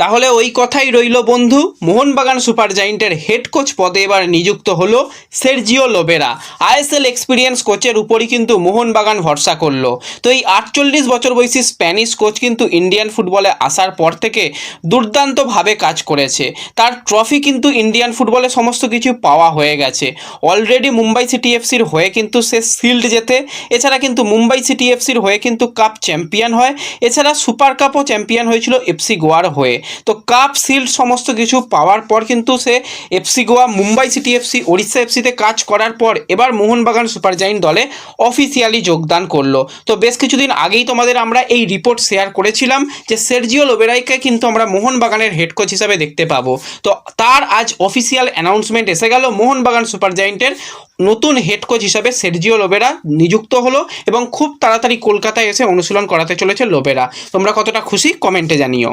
তাহলে ওই কথাই রইল বন্ধু। মোহনবাগান সুপার জায়েন্টের হেড কোচ পদে এবার নিযুক্ত হলো সের্জিও লোবেরা। আইএসএল এক্সপিরিয়েন্স কোচের উপরই কিন্তু মোহনবাগান ভরসা করল। তো এই আটচল্লিশ বছর বয়সী স্প্যানিশ কোচ কিন্তু ইন্ডিয়ান ফুটবলে আসার পর থেকে দুর্দান্তভাবে কাজ করেছে। তার ট্রফি কিন্তু ইন্ডিয়ান ফুটবলে সমস্ত কিছু পাওয়া হয়ে গেছে। অলরেডি মুম্বাই সিটি এফসির হয়ে কিন্তু সে শিল্ড জেতে। এছাড়া কিন্তু মুম্বাই সিটি এফসির হয়ে কিন্তু কাপ চ্যাম্পিয়ন হয়। এছাড়া সুপার কাপও চ্যাম্পিয়ন হয়েছিল এফসি গোয়ার হয়ে। তো কাপ শিল্ড সমস্ত কিছু পাওয়ার পর কিন্তু সে FC Goa, Mumbai city FC Odisha এফসিতে কাজ করার পর এবার মোহনবাগান সুপার জায়েন্ট দলে অফিসিয়ালি যোগদান করল। তো বেশ কিছুদিন আগেই তোমাদের আমরা এই রিপোর্ট শেয়ার করেছিলাম যে সের্জিও লোবেরাইকে কিন্তু আমরা মোহনবাগানের হেড কোচ হিসাবে দেখতে পাবো। তো তার আজ অফিসিয়াল অ্যানাউন্সমেন্ট এসে গেল, মোহনবাগান সুপার জায়েন্টের নতুন হেড কোচ হিসাবে সের্জিও লোবেরা নিযুক্ত হলো এবং খুব তাড়াতাড়ি কলকাতায় এসে অনুশীলন করাতে চলেছে লোবেরা। তোমরা কতটা খুশি? কমেন্টে জানিও।